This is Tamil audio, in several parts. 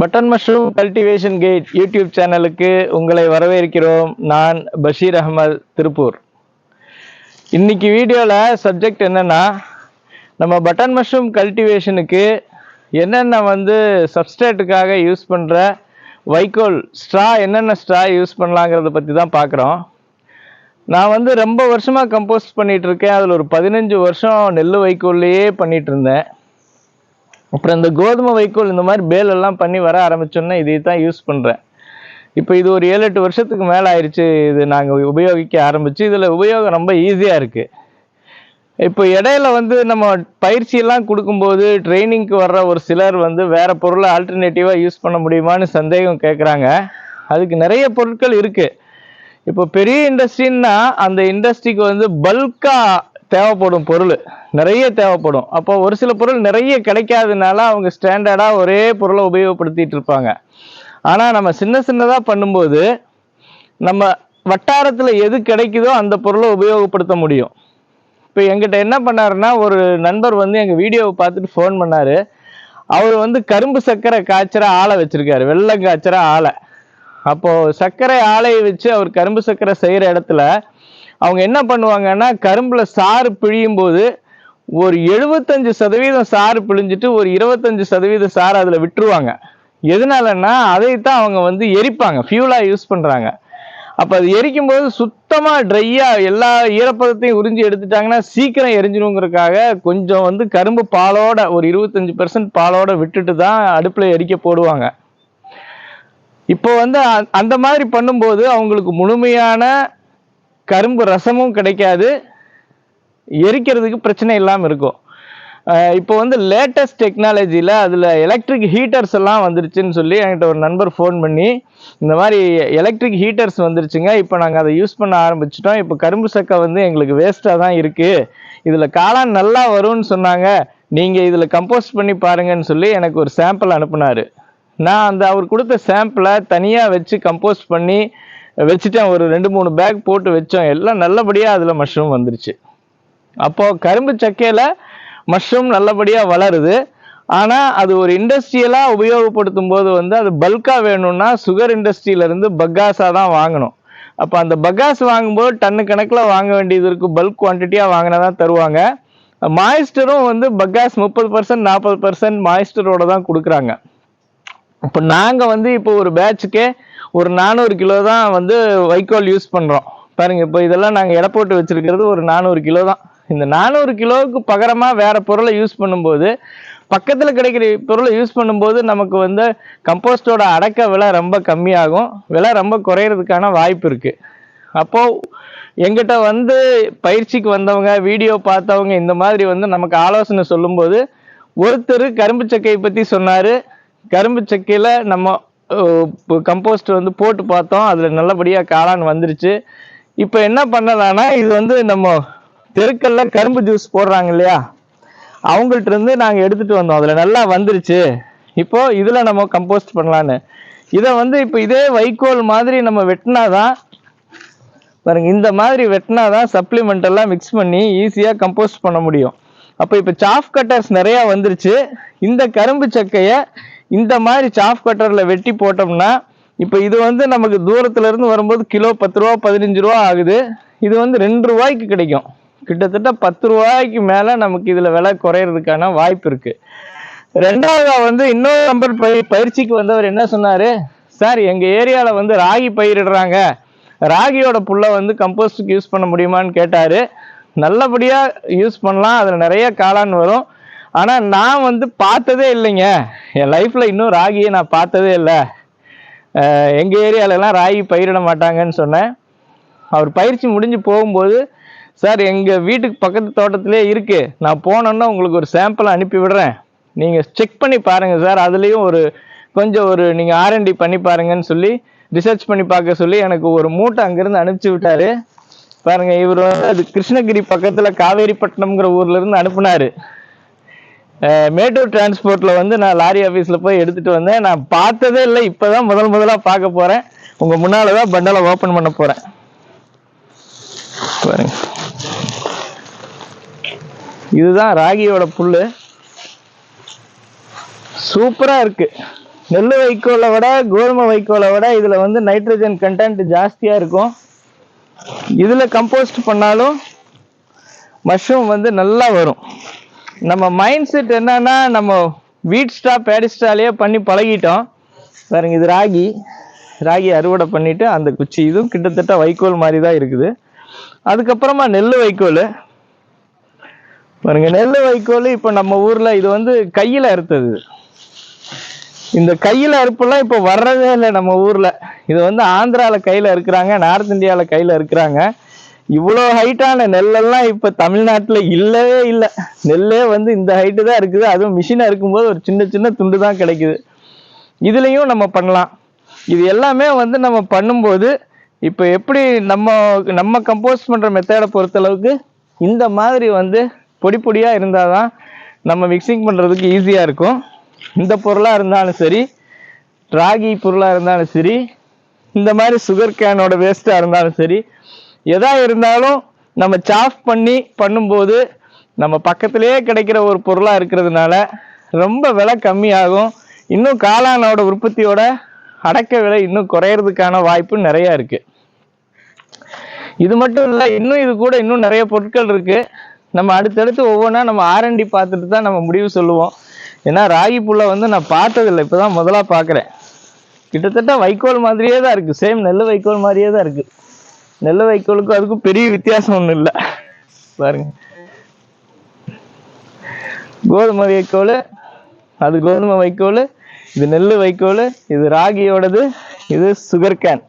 Button mushroom cultivation gate YouTube சேனலுக்கு உங்களை வரவேற்கிறோம். நான் பஷீர் அகமது திருப்பூர். இன்னைக்கு வீடியோவில் சப்ஜெக்ட் என்னென்னா நம்ம பட்டன் மஷ்ரூம் கல்டிவேஷனுக்கு என்னென்ன வந்து சப்ஸ்டேட்டுக்காக யூஸ் பண்ணுற வைக்கோல் ஸ்ட்ரா என்னென்ன ஸ்ட்ரா யூஸ் பண்ணலாங்கிறத பற்றி தான் பார்க்குறோம் நான் வந்து ரொம்ப வருஷமாக கம்போஸ்ட் பண்ணிகிட்ருக்கேன் இருக்கேன். அதில் ஒரு பதினஞ்சு வருஷம் நெல் வைக்கோல்லையே பண்ணிகிட்டு இருந்தேன். அப்புறம் இந்த கோதுமை வைக்கோல் இந்த மாதிரி பேல் எல்லாம் பண்ணி வர ஆரம்பிச்சோன்னா இதை தான் யூஸ் பண்ணுறேன் இப்போ இது ஒரு ஏழு எட்டு வருஷத்துக்கு மேலே ஆயிடுச்சு இது நாங்கள் உபயோகிக்க ஆரம்பித்து இதில் உபயோகம் ரொம்ப ஈஸியாக இருக்குது இப்போ இடையில வந்து நம்ம பயிற்சியெல்லாம் கொடுக்கும்போது ட்ரைனிங்க்கு வர்ற ஒரு சிலர் வந்து வேற பொருளை ஆல்டர்னேட்டிவாக யூஸ் பண்ண முடியுமான்னு சந்தேகம் கேட்குறாங்க அதுக்கு நிறைய பொருட்கள் இருக்குது இப்போ பெரிய இண்டஸ்ட்ரின்னா அந்த இண்டஸ்ட்ரிக்கு வந்து பல்காக தேவைப்படும் பொருள். நிறைய தேவைப்படும். அப்போ ஒரு சில பொருள் நிறைய கிடைக்காதனால அவங்க ஸ்டாண்டர்டாக ஒரே பொருளை உபயோகப்படுத்திட்டு இருப்பாங்க. ஆனால் நம்ம சின்ன சின்னதாக பண்ணும்போது நம்ம வட்டாரத்தில் எது கிடைக்குதோ அந்த பொருளை உபயோகப்படுத்த முடியும். இப்போ எங்கிட்ட என்ன பண்ணாருன்னா ஒரு நண்பர் வந்து எங்கள் வீடியோவை பார்த்துட்டு ஃபோன் பண்ணார். அவர் வந்து கரும்பு சர்க்கரை காய்ச்சற ஆளை வச்சுருக்காரு. வெள்ளம் காய்ச்சற ஆளை. அப்போது சர்க்கரை ஆலையை வச்சு அவர் கரும்பு சர்க்கரை செய்கிற இடத்துல அவங்க என்ன பண்ணுவாங்கன்னா கரும்பில் சாறு பிழியும் போது ஒரு எழுபத்தஞ்சு சதவீதம் சாறு பிழிஞ்சிட்டு ஒரு இருபத்தஞ்சு சதவீத சாறு அதில் விட்டுருவாங்க. எதனாலன்னா அதைத்தான் அவங்க வந்து எரிப்பாங்க. ஃபியூலாக யூஸ் பண்ணுறாங்க அப்போ அது எரிக்கும் போது சுத்தமாக ட்ரையாக எல்லா ஈரப்பதத்தையும் உறிஞ்சி எடுத்துட்டாங்கன்னா சீக்கிரம் எரிஞ்சிடுங்கிறதுக்காக கொஞ்சம் வந்து கரும்பு பாலோட ஒரு இருபத்தஞ்சு பெர்சன்ட் பாலோட விட்டுட்டு தான் அடுப்பில் எரிக்க போடுவாங்க. இப்போ வந்து அந்த மாதிரி பண்ணும்போது அவங்களுக்கு முழுமையான கரும்பு ரசமும் கிடைக்காது. எரிக்கிறதுக்கு பிரச்சனை இல்லாமல் இருக்கும். இப்போ வந்து லேட்டஸ்ட் டெக்னாலஜியில் அதில் எலக்ட்ரிக் ஹீட்டர்ஸ் எல்லாம் வந்துருச்சுன்னு சொல்லி என்கிட்ட ஒரு நண்பர் ஃபோன் பண்ணி இந்த மாதிரி எலக்ட்ரிக் ஹீட்டர்ஸ் வந்துருச்சுங்க. இப்போ நாங்கள் அதை யூஸ் பண்ண ஆரம்பிச்சிட்டோம். இப்போ கரும்பு சக்கை வந்து எங்களுக்கு வேஸ்ட்டாக தான் இருக்குது இதில் காளான் நல்லா வரும்னு சொன்னாங்க. நீங்கள் இதில் கம்போஸ்ட் பண்ணி பாருங்கன்னு சொல்லி எனக்கு ஒரு சாம்பிள் அனுப்புனாரு. நான் அந்த அவர் கொடுத்த சாம்பிளை தனியாக வச்சு கம்போஸ்ட் பண்ணி வச்சுட்டேன். ஒரு ரெண்டு மூணு பேக் போட்டு வச்சோம். எல்லாம் நல்லபடியாக அதில் மஷ்ரூம் வந்துருச்சு. அப்போது கரும்பு சக்கையில் மஷ்ரூம் நல்லபடியாக வளருது. ஆனால் அது ஒரு இண்டஸ்ட்ரியலாக உபயோகப்படுத்தும் போது வந்து அது பல்காக வேணும்னா சுகர் இண்டஸ்ட்ரியிலேருந்து பக்காஸாக தான் வாங்கணும். அப்போ அந்த பக்காஸ் வாங்கும்போது டன்னு கணக்கில் வாங்க வேண்டியது இருக்குது பல்க் குவான்டிட்டியாக வாங்கினா தான் தருவாங்க. மாய்ஸ்டரும் வந்து பக்காஸ் முப்பது பர்சன்ட் நாற்பது பர்சன்ட் மாய்ஸ்டரோட தான் கொடுக்குறாங்க. இப்போ நாங்கள் வந்து இப்போ ஒரு பேட்சுக்கே ஒரு நானூறு கிலோ தான் வந்து வைக்கோல் யூஸ் பண்ணுறோம் பாருங்கள் இப்போ இதெல்லாம் நாங்கள் எடை போட்டு வச்சிருக்கிறது ஒரு நானூறு கிலோ தான். இந்த நானூறு கிலோவுக்கு பகரமாக வேறு பொருளை யூஸ் பண்ணும்போது பக்கத்தில் கிடைக்கிற பொருளை யூஸ் பண்ணும்போது நமக்கு வந்து கம்போஸ்டோட அடக்க விலை ரொம்ப கம்மியாகும். விலை ரொம்ப குறையிறதுக்கான வாய்ப்பு இருக்குது அப்போது எங்கிட்ட வந்து பயிற்சிக்கு வந்தவங்க வீடியோ பார்த்தவங்க இந்த மாதிரி வந்து நமக்கு ஆலோசனை சொல்லும்போது ஒருத்தர் கரும்பு சக்கையை பற்றி சொன்னார். கரும்பு சக்கையில் நம்ம கம்போஸ்ட் வந்து போட்டு பார்த்தோம். அதில் நல்லபடியாக காளான் வந்துருச்சு. இப்போ என்ன பண்ணலாம்னா இது வந்து நம்ம தெருக்கல்ல கரும்பு ஜூஸ் போடுறாங்க இல்லையா? அவங்கள்ட்ட இருந்து நாங்கள் எடுத்துகிட்டு வந்தோம். அதில் நல்லா வந்துருச்சு. இப்போ இதில் நம்ம கம்போஸ்ட் பண்ணலான்னு இதை வந்து இப்போ இதே வைக்கோல் மாதிரி நம்ம வெட்டினாதான் பாருங்க இந்த மாதிரி வெட்டினாதான் சப்ளிமெண்ட் எல்லாம் மிக்ஸ் பண்ணி ஈஸியாக கம்போஸ்ட் பண்ண முடியும். அப்போ இப்போ சாஃப் கட்டர்ஸ் நிறையா வந்துருச்சு. இந்த கரும்பு சக்கையை இந்த மாதிரி சாஃப் கட்டரில் வெட்டி போட்டோம்னா இப்போ இது வந்து நமக்கு தூரத்துலேருந்து வரும்போது கிலோ பத்து ரூபா பதினஞ்சு ரூபா ஆகுது. இது வந்து ரெண்டு ரூபாய்க்கு கிடைக்கும். கிட்டத்தட்ட பத்து ரூபாய்க்கு மேலே நமக்கு இதில் விலை குறையிறதுக்கான வாய்ப்பு இருக்குது ரெண்டாவதாக வந்து இன்னொரு நம்பர் பயிர் பயிற்சிக்கு வந்தவர் என்ன சொன்னார்? சார் எங்கள் ஏரியாவில் வந்து ராகி பயிரிடுறாங்க. ராகியோட புல்லை வந்து கம்போஸ்டுக்கு யூஸ் பண்ண முடியுமான்னு கேட்டார். நல்லபடியாக யூஸ் பண்ணலாம். அதில் நிறைய காளான் வரும். ஆனால் நான் வந்து பார்த்ததே இல்லைங்க. என் லைஃப்பில் இன்னும் ராகியை நான் பார்த்ததே இல்லை. எங்கள் ஏரியாவிலலாம் ஏரியாலலாம் ராகி பயிரிட மாட்டாங்கன்னு சொன்னேன். அவர் பயிற்சி முடிஞ்சு போகும்போது சார் எங்கள் வீட்டுக்கு பக்கத்து தோட்டத்திலே இருக்குது நான் போனோன்னா உங்களுக்கு ஒரு சாம்பிள் அனுப்பி விடுறேன். நீங்கள் செக் பண்ணி பாருங்கள் சார். அதுலேயும் ஒரு கொஞ்சம் ஒரு நீங்கள் ஆர்என்டி பண்ணி பாருங்கன்னு சொல்லி ரிசர்ச் பண்ணி பார்க்க சொல்லி எனக்கு ஒரு மூட்டை அங்கேருந்து அனுப்பிச்சி விட்டாரு. பாருங்கள் இவர் வந்து அது கிருஷ்ணகிரி பக்கத்தில் காவேரிப்பட்டினம்ங்கிற ஊர்லேருந்து அனுப்புனாரு. மேட்டூர் டிரான்ஸ்போர்ட்ல வந்து நான் லாரி ஆஃபீஸில் போய் எடுத்துட்டு வந்தேன். நான் பார்த்ததே இல்லை இப்பதான் முதல் முதலாக பார்க்க போறேன். உங்க முன்னால தான் பண்டலை ஓப்பன் பண்ண போறேன். பாருங்க. இதுதான் ராகியோட புல்லு. சூப்பராக இருக்கு. நெல் வைக்கோலை விட கோதுமை வைக்கோலை விட இதில் வந்து நைட்ரஜன் கண்டென்ட் ஜாஸ்தியாக இருக்கும். இதில் கம்போஸ்ட் பண்ணாலும் மஷ்ரூம் வந்து நல்லா வரும். நம்ம மைண்ட் செட் என்னன்னா நம்ம வீட் ஸ்டா பேடிஸ்டாலேயே பண்ணி பழகிட்டோம். பாருங்க இது ராகி. ராகி அறுவடை பண்ணிட்டு அந்த குச்சி இதுவும் கிட்டத்தட்ட வைக்கோல் மாதிரி தான் இருக்குது. அதுக்கப்புறமா நெல் வைக்கோல். பாருங்க நெல் வைக்கோல் இப்போ நம்ம ஊரில் இது வந்து கையில் அறுத்தது. இந்த கையில் அறுப்பெல்லாம் இப்போ வர்றதே இல்லை நம்ம ஊரில். இது வந்து ஆந்திராவில் கையில் இருக்கிறாங்க நார்த் இந்தியாவில் கையில் இருக்கிறாங்க இவ்வளோ ஹைட்டான நெல்லெல்லாம் இப்போ தமிழ்நாட்டில் இல்லவே இல்லை. நெல்லே வந்து இந்த ஹைட்டு தான் இருக்குது. அதுவும் மிஷினாக இருக்கும்போது ஒரு சின்ன சின்ன துண்டு தான் கிடைக்குது. இதுலேயும் நம்ம பண்ணலாம். இது எல்லாமே வந்து நம்ம பண்ணும்போது இப்போ எப்படி நம்ம நம்ம கம்போஸ் பண்ணுற மெத்தடை பொறுத்தளவுக்கு இந்த மாதிரி வந்து பொடி பொடியாக இருந்தால் தான் நம்ம மிக்சிங் பண்ணுறதுக்கு ஈஸியாக இருக்கும். இந்த பொருளாக இருந்தாலும் சரி ராகி பொருளாக இருந்தாலும் சரி இந்த மாதிரி சுகர் கேனோட வேஸ்ட்டாக இருந்தாலும் சரி எதா இருந்தாலும் நம்ம சாஃப் பண்ணி பண்ணும்போது நம்ம பக்கத்திலேயே கிடைக்கிற ஒரு பொருளாக இருக்கிறதுனால ரொம்ப விலை கம்மியாகும். இன்னும் காளானோட உற்பத்தியோட அடக்க விலை இன்னும் குறையறதுக்கான வாய்ப்பு நிறைய இருக்கு. இது மட்டும் இல்லை இன்னும் இது கூட இன்னும் நிறைய பொருட்கள் இருக்கு. நம்ம அடுத்தடுத்து ஒவ்வொன்றா நம்ம ஆர்என்டி பார்த்துட்டு தான் நம்ம முடிவு சொல்லுவோம். ஏன்னா ராகி புல்லை வந்து நான் பார்த்ததில்லை. இப்போதான் முதலாக பார்க்குறேன். கிட்டத்தட்ட வைக்கோல் மாதிரியே தான் இருக்குது சேம் நெல் வைக்கோல் மாதிரியே தான் இருக்குது நெல் வைக்கோலுக்கும் அதுக்கும் பெரிய வித்தியாசம் ஒன்றும் இல்லை. பாருங்க. கோதுமை வைக்கோல் அது கோதுமை வைக்கோல் இது நெல் வைக்கோல் இது ராகியோடது இது சுகர் கேன்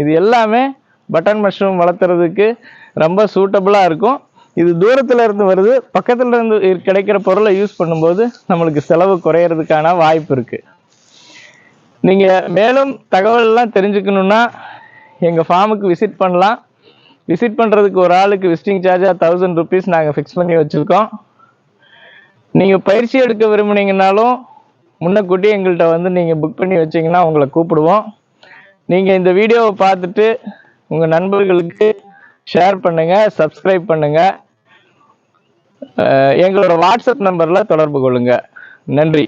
இது எல்லாமே பட்டன் மஷ்ரூம் வளர்த்துறதுக்கு ரொம்ப சூட்டபுளாக இருக்கும். இது தூரத்தில் இருந்து வருது பக்கத்தில் இருந்து கிடைக்கிற பொருளை யூஸ் பண்ணும்போது நம்மளுக்கு செலவு குறையிறதுக்கான வாய்ப்பு இருக்குது நீங்கள் மேலும் தகவல்லாம் தெரிஞ்சுக்கணுன்னா எங்கள் ஃபார்முக்கு விசிட் பண்ணலாம். விசிட் பண்ணுறதுக்கு ஒரு ஆளுக்கு விசிட்டிங் சார்ஜாக தௌசண்ட் ருபீஸ் நாங்கள் ஃபிக்ஸ் பண்ணி வச்சுருக்கோம். நீங்கள் பயிற்சி எடுக்க விரும்புனீங்கனாலும் முன்னக்கூட்டி எங்கள்கிட்ட வந்து நீங்கள் புக் பண்ணி வச்சீங்கன்னா உங்களை கூப்பிடுவோம். நீங்கள் இந்த வீடியோவை பார்த்துட்டு உங்கள் நண்பர்களுக்கு ஷேர் பண்ணுங்கள் சப்ஸ்கிரைப் பண்ணுங்கள் எங்களோட வாட்ஸ்அப் நம்பரில் தொடர்பு கொள்ளுங்க. நன்றி.